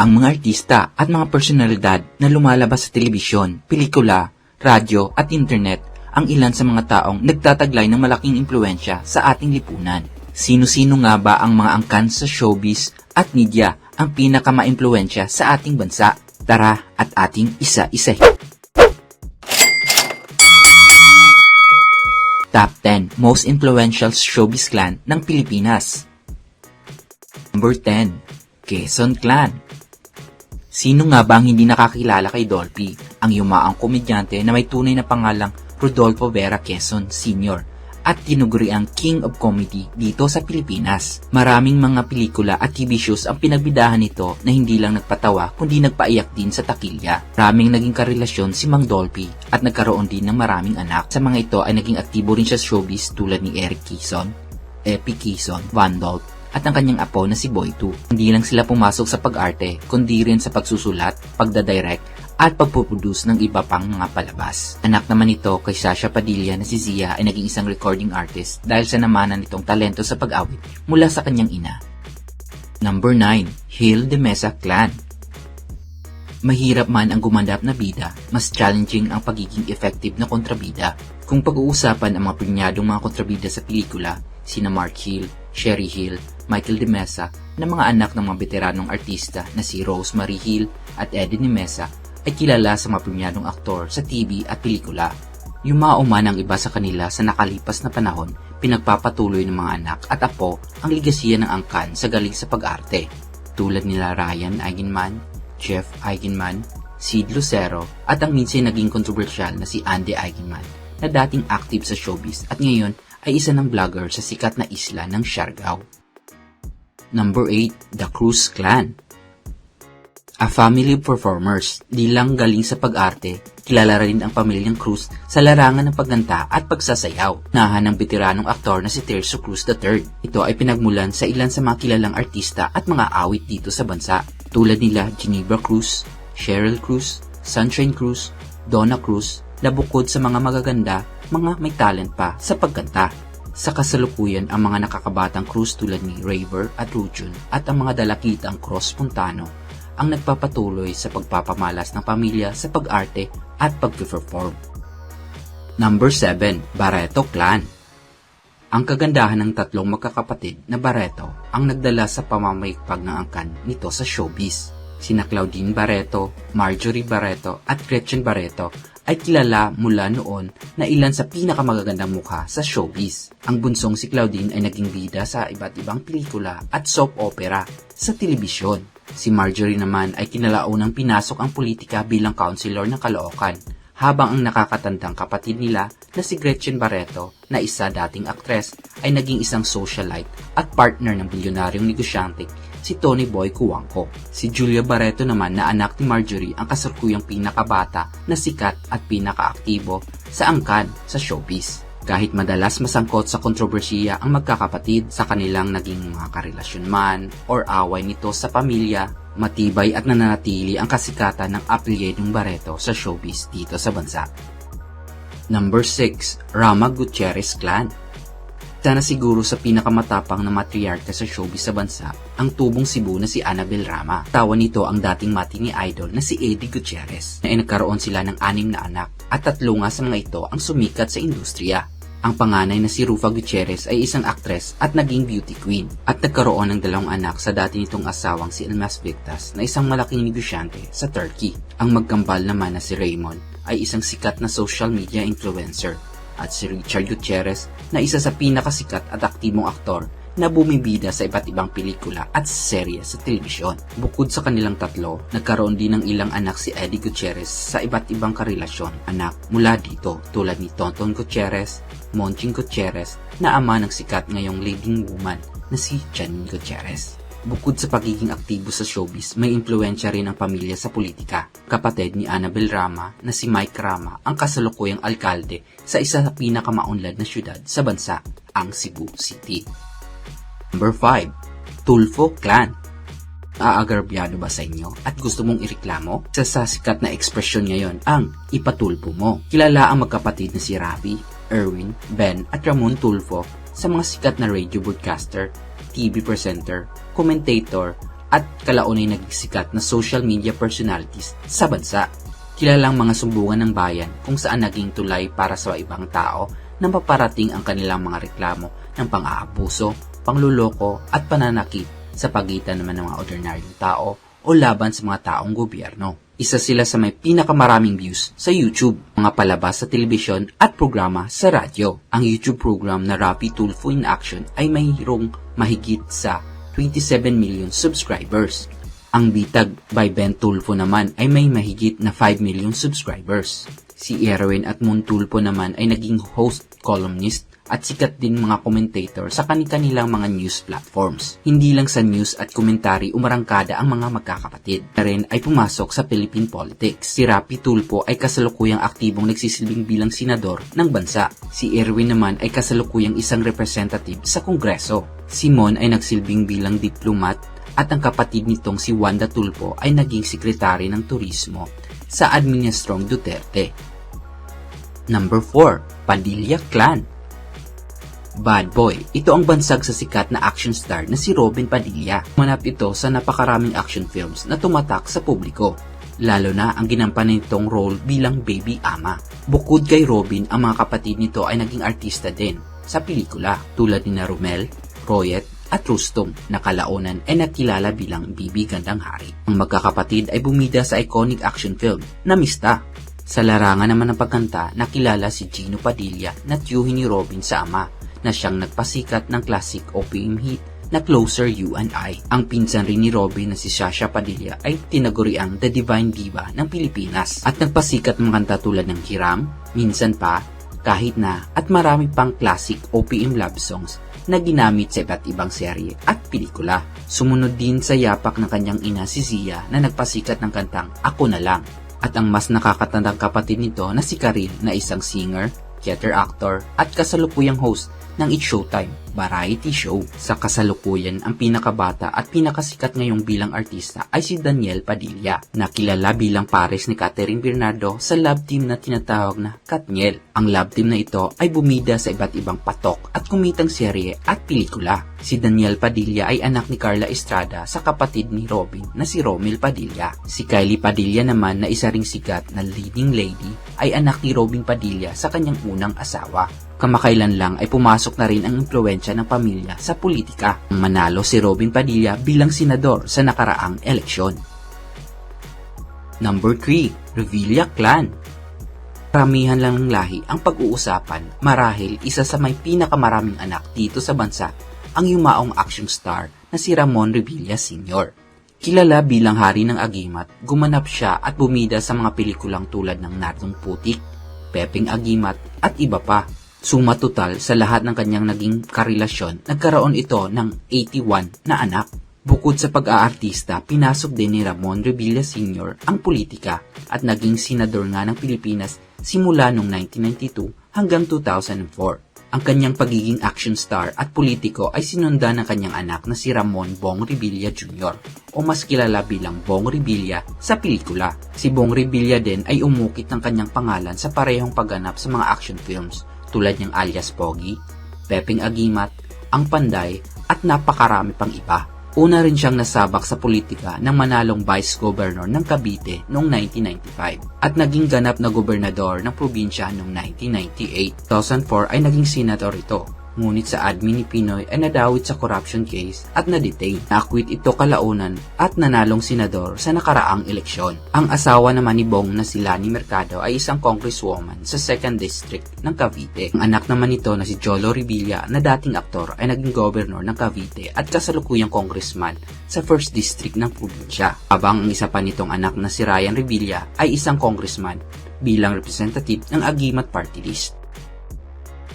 ang mga artista at mga personalidad na lumalabas sa telebisyon, pelikula, radyo at internet ang ilan sa mga taong nagtataglay ng malaking impluensya sa ating lipunan. Sino-sino nga ba ang mga angkan sa showbiz at media ang pinakamaimpluensya sa ating bansa? Tara at ating isa-isahin. Top 10 Most Influential Showbiz Clan ng Pilipinas Number 10 Quezon Clan Sino nga ba ang hindi nakakilala kay Dolphy? Ang yumaang komedyante na may tunay na pangalang Rodolfo Vera Quezon Sr. at tinuguri ang King of Comedy dito sa Pilipinas. Maraming mga pelikula at TV shows ang pinagbidahan nito na hindi lang nagpatawa kundi nagpaiyak din sa takilya. Maraming naging karelasyon si Mang Dolphy at nagkaroon din ng maraming anak. Sa mga ito ay naging aktibo rin siya sa showbiz tulad ni Eric Quezon, Epi Quezon, Van Dolph, at ang kanyang apo na si Boy 2. Hindi lang sila pumasok sa pag-arte, kundi rin sa pagsusulat, pagdadirect, at pagpuproduce ng iba pang mga palabas. Anak naman ito kay Sasha Padilla na si Zia ay naging isang recording artist dahil sa namanan nitong talento sa pag-awit mula sa kanyang ina. Number 9. Hill de Mesa Clan Mahirap man ang gumandap na bida, mas challenging ang pagiging effective na kontrabida. Kung pag-uusapan ang mga pinyadong mga kontrabida sa pelikula, sina Mark Hill, Sherry Hill, Michael De Mesa, na mga anak ng mga veteranong artista na si Rosemary Hill at Eddie De Mesa ay kilala sa mga aktor sa TV at pelikula. Yumao man ang iba sa kanila sa nakalipas na panahon, pinagpapatuloy ng mga anak at apo ang ligasiya ng angkan sa galing sa pag-arte. Tulad nila Ryan Eigenman, Jeff Eigenman, Sid Lucero at ang minsan naging kontrobersyal na si Andy Eigenman na dating active sa showbiz at ngayon ay isa ng vlogger sa sikat na isla ng Siargao. Number 8. The Cruz Clan A family of performers, di lang galing sa pag-arte, kilala rin ang pamilyang Cruz sa larangan ng pagganta at pagsasayaw. Nahan ng veteranong aktor na si Tercio Cruz III. Ito ay pinagmulan sa ilan sa mga kilalang artista at mga awit dito sa bansa, tulad nila Geneva Cruz, Cheryl Cruz, Sunshine Cruz, Donna Cruz, na bukod sa mga magaganda, mga may talent pa sa pagkanta. Sa kasalukuyan ang mga nakakabatang Cruz tulad ni Raver at Rujun at ang mga dalakitang Cross Puntano ang nagpapatuloy sa pagpapamalas ng pamilya sa pag-arte at pag-perform. Number 7. Barreto Clan Ang kagandahan ng tatlong magkakapatid na Barreto ang nagdala sa pamamayagpag ng angkan nito sa showbiz. Sina Claudine Barreto, Marjorie Barreto at Gretchen Barreto ay kilala mula noon na ilan sa pinakamagagandang mukha sa showbiz. Ang bunsong si Claudine ay naging bida sa iba't ibang pelikula at soap opera sa telebisyon. Si Marjorie naman ay kinalaunang pinasok ang politika bilang councilor ng Caloocan, habang ang nakakatandang kapatid nila na si Gretchen Barreto na isa dating aktres ay naging isang socialite at partner ng bilyonaryong negosyante si Tony Boy Cuangco. Si Julia Barreto naman na anak ni Marjorie ang kasalukuyang pinakabata na sikat at pinakaaktibo sa angkan sa showbiz. Kahit madalas masangkot sa kontrobersiya ang magkakapatid sa kanilang naging mga karelasyon man or away nito sa pamilya, matibay at nananatili ang kasikatan ng apelyedong Barreto sa showbiz dito sa bansa. Number 6. Rama Gutierrez Clan Sana siguro sa pinakamatapang na matriarka sa showbiz sa bansa, ang tubong Cebu na si Annabel Rama. Tawa nito ang dating mati ni idol na si Eddie Gutierrez, na nagkaroon sila ng anim na anak at tatlo nga sa mga ito ang sumikat sa industriya. Ang panganay na si Rufa Gutierrez ay isang aktres at naging beauty queen at nagkaroon ng dalawang anak sa dati nitong asawang si Elmas Victas na isang malaking negosyante sa Turkey. Ang magkambal naman na si Raymond ay isang sikat na social media influencer at si Richard Gutierrez na isa sa pinakasikat at aktibong aktor na bumibida sa iba't ibang pelikula at serye sa telebisyon. Bukod sa kanilang tatlo, nagkaroon din ng ilang anak si Eddie Gutierrez sa iba't ibang karelasyon. Anak mula dito tulad ni Tonton Gutierrez, Monching Gutierrez na ama ng sikat ngayong leading woman na si Janine Gutierrez. Bukod sa pagiging aktibo sa showbiz, may impluensya rin ang pamilya sa politika. Kapatid ni Annabel Rama na si Mike Rama ang kasalukuyang alkalde sa isa sa pinakamaunlad na syudad sa bansa, ang Cebu City. Number 5. Tulfo Clan Aagarbyado ba sa inyo at gusto mong ireklamo? Sa sasikat na ekspresyon ngayon ang ipatulpo mo. Kilala ang magkapatid na si Ravi, Erwin, Ben at Ramon Tulfo sa mga sikat na radio broadcaster, TV presenter, commentator at kalaunay naging sikat na social media personalities sa bansa. Kilalang mga sumbungan ng bayan kung saan naging tulay para sa ibang tao na maparating ang kanilang mga reklamo ng pang-aabuso, pangluloko at pananakit sa pagitan naman ng mga ordinaryong tao o laban sa mga taong gobyerno. Isa sila sa may pinakamaraming views sa YouTube, mga palabas sa telebisyon at programa sa radyo. Ang YouTube program na Rappi Tulfo in Action ay mayroong mahigit sa 27 million subscribers. Ang Bitag by Ben Tulfo naman ay may mahigit na 5 million subscribers. Si Erwin at Moon Tulfo naman ay naging host, columnist at sikat din mga commentator sa kanilang mga news platforms. Hindi lang sa news at komentary umarangkada ang mga magkakapatid. Na rin ay pumasok sa Philippine politics. Si Rapi Tulfo ay kasalukuyang aktibong nagsisilbing bilang senador ng bansa. Si Erwin naman ay kasalukuyang isang representative sa Kongreso. Si Mon ay nagsilbing bilang diplomat at ang kapatid nitong si Wanda Tulfo ay naging sekretary ng turismo sa Administrong Duterte. Number 4. Padilla Clan Bad Boy. Ito ang bansag sa sikat na action star na si Robin Padilla. Manap ito sa napakaraming action films na tumatak sa publiko. Lalo na ang ginampanan nitong role bilang baby ama. Bukod kay Robin, ang mga kapatid nito ay naging artista din sa pelikula tulad ni na Romel, Royet at Rustom na kalaunan ay nakilala bilang Bibi Gandang Hari. Ang magkakapatid ay bumida sa iconic action film na Mista. Sa larangan naman ng pagkanta, nakilala si Gino Padilla na tiyuhin ni Robin sa ama na siyang nagpasikat ng classic OPM hit na Closer You and I. Ang pinsan rin ni Robin na si Sasha Padilla ay tinaguriang The Divine Diva ng Pilipinas at nagpasikat ng kanta tulad ng Hiram, Minsan Pa, Kahit Na at marami pang classic OPM love songs na ginamit sa iba't ibang serye at pelikula. Sumunod din sa yapak ng kanyang ina si Zia na nagpasikat ng kantang Ako Na Lang at ang mas nakakatandang kapatid nito na si Karil na isang singer, theater actor at kasalukuyang host ng It's Showtime variety show. Sa kasalukuyan, ang pinakabata at pinakasikat ngayong bilang artista ay si Daniel Padilla, na kilala bilang pares ni Catherine Bernardo sa love team na tinatawag na Katniel. Ang love team na ito ay bumida sa iba't ibang patok at kumitang serye at pelikula. Si Daniel Padilla ay anak ni Carla Estrada sa kapatid ni Robin na si Romel Padilla. Si Kylie Padilla naman na isa ring sikat na leading lady ay anak ni Robin Padilla sa kanyang unang asawa. Kamakailan lang ay pumasok na rin ang impluensya ng pamilya sa politika. Manalo si Robin Padilla bilang senador sa nakaraang eleksyon. Number 3. Revilla Clan Karamihan lang ng lahi ang pag-uusapan marahil isa sa may pinakamaraming anak dito sa bansa ang yumaong action star na si Ramon Revilla Sr. Kilala bilang hari ng agimat, gumanap siya at bumida sa mga pelikulang tulad ng Natong Putik, Pepeng Agimat at iba pa. Suma total sa lahat ng kanyang naging karelasyon, nagkaroon ito ng 81 na anak. Bukod sa pag-aartista, pinasok din ni Ramon Revilla Sr. ang politika at naging senador nga ng Pilipinas simula noong 1992 hanggang 2004. Ang kanyang pagiging action star at politiko ay sinundan ng kanyang anak na si Ramon Bong Revilla Jr. o mas kilala bilang Bong Revilla sa pelikula. Si Bong Revilla din ay umukit ng kanyang pangalan sa parehong pagganap sa mga action films tulad ng alias Pogi, Pepeng Agimat, Ang Panday at napakarami pang iba. Una rin siyang nasabak sa politika ng manalong Vice Governor ng Cavite noong 1995 at naging ganap na gobernador ng probinsya noong 1998. 2004 ay naging senator ito ngunit sa admin ni Pinoy ay nadawit sa corruption case at na-detain. Na-acquit ito kalaunan at nanalong senador sa nakaraang eleksyon. Ang asawa naman ni Bong na si Lani Mercado ay isang congresswoman sa 2nd District ng Cavite. Ang anak naman nito na si Jolo Revilla na dating aktor ay naging governor ng Cavite at kasalukuyang congressman sa 1st District ng probinsya. Habang ang isa pa nitong anak na si Ryan Revilla ay isang congressman bilang representative ng Agimat Party List.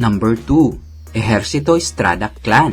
Number 2 Ejercito Estrada Clan.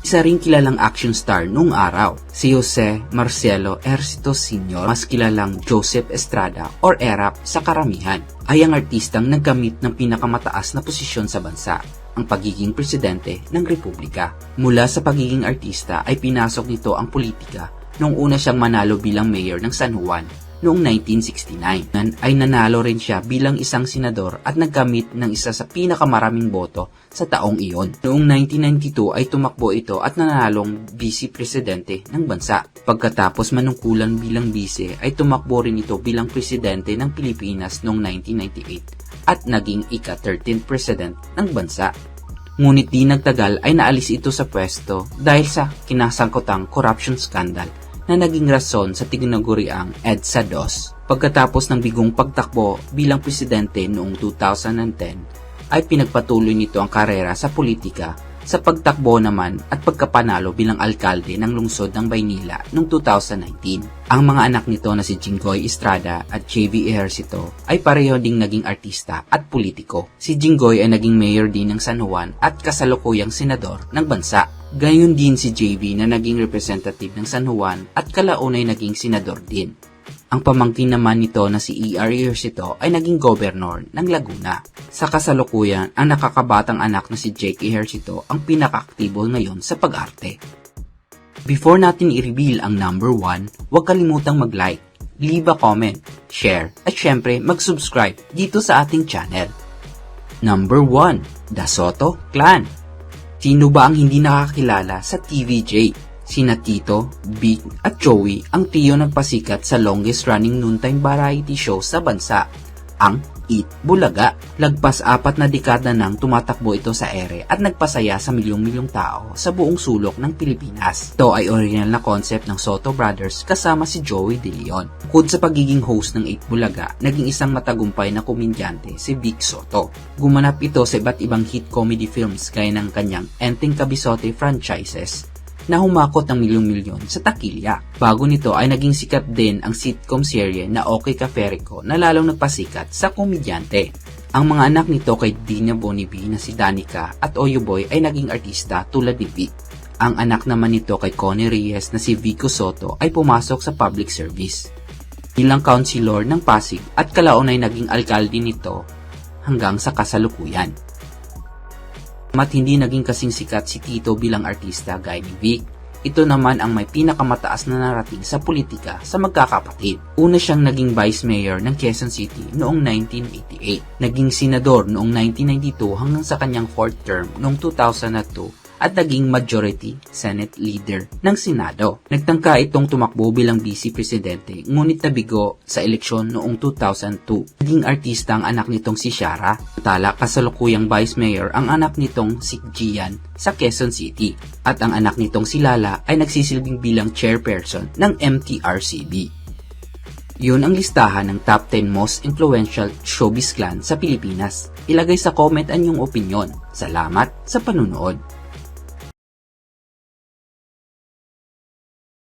Isa ring kilalang action star noong araw, si Jose Marcelo Ejercito Sr. mas kilalang Joseph Estrada or ERAP sa karamihan, ay ang artistang nagkamit ng pinakamataas na posisyon sa bansa, ang pagiging presidente ng republika. Mula sa pagiging artista ay pinasok nito ang politika noong una siyang manalo bilang mayor ng San Juan noong 1969. Nan ay nanalo rin siya bilang isang senador at nagkamit ng isa sa pinakamaraming boto sa taong iyon. Noong 1992 ay tumakbo ito at nanalong vice presidente ng bansa. Pagkatapos manungkulan bilang vice ay tumakbo rin ito bilang presidente ng Pilipinas noong 1998 at naging ika-13th president ng bansa. Ngunit di nagtagal ay naalis ito sa pwesto dahil sa kinasangkotang corruption scandal na naging rason sa tinaguriang EDSA 2. Pagkatapos ng bigong pagtakbo bilang presidente noong 2010, ay pinagpatuloy nito ang karera sa politika sa pagtakbo naman at pagkapanalo bilang alkalde ng lungsod ng Baynila noong 2019. Ang mga anak nito na si Jinggoy Estrada at JV Ejercito ay pareho ding naging artista at politiko. Si Jinggoy ay naging mayor din ng San Juan at kasalukuyang senador ng bansa. Gayon din si JV na naging representative ng San Juan at kalaunay naging senador din. Ang pamangkin naman nito na si E.R. Ejercito ay naging gobernor ng Laguna. Sa kasalukuyan, ang nakakabatang anak na si Jake Ejercito ang pinakaaktibo ngayon sa pag-arte. Before natin i-reveal ang number 1, huwag kalimutang mag-like, leave a comment, share, at syempre mag-subscribe dito sa ating channel. Number 1, The Soto Clan. Sino ba ang hindi nakakilala sa TVJ? Sina Tito, Big at Joey ang tiyo nagpasikat sa longest running noontime variety show sa bansa, ang Eat Bulaga. Lagpas apat na dekada nang tumatakbo ito sa ere at nagpasaya sa milyong-milyong tao sa buong sulok ng Pilipinas. Ito ay original na concept ng Soto Brothers kasama si Joey De Leon. Bukod sa pagiging host ng Eat Bulaga, naging isang matagumpay na komedyante si Vic Soto. Gumanap ito sa iba't ibang hit comedy films gaya ng kanyang Enteng Kabisote franchises na humakot ng milyong-milyon sa takilya. Bago nito ay naging sikat din ang sitcom serye na Okay Ka Ferico na lalong nagpasikat sa komedyante. Ang mga anak nito kay Dina Bonibi na si Danica at Oyo Boy ay naging artista tulad ni Vic. Ang anak naman nito kay Connie Reyes na si Vico Soto ay pumasok sa public service. Bilang councilor ng Pasig at kalaon ay naging alkalde nito hanggang sa kasalukuyan. Mat hindi naging kasing sikat si Tito bilang artista gaya ni Vic, ito naman ang may pinakamataas na narating sa politika sa magkakapatid. Una siyang naging vice mayor ng Quezon City noong 1988. Naging senador noong 1992 hanggang sa kanyang fourth term noong 2002 at naging majority Senate leader ng Senado. Nagtangka itong tumakbo bilang vice presidente ngunit nabigo sa eleksyon noong 2002. Naging artista ang anak nitong si Shara. Tala kasalukuyang vice mayor ang anak nitong si Gian sa Quezon City at ang anak nitong si Lala ay nagsisilbing bilang chairperson ng MTRCB. Yun ang listahan ng top 10 most influential showbiz clan sa Pilipinas. Ilagay sa comment ang iyong opinion. Salamat sa panunood.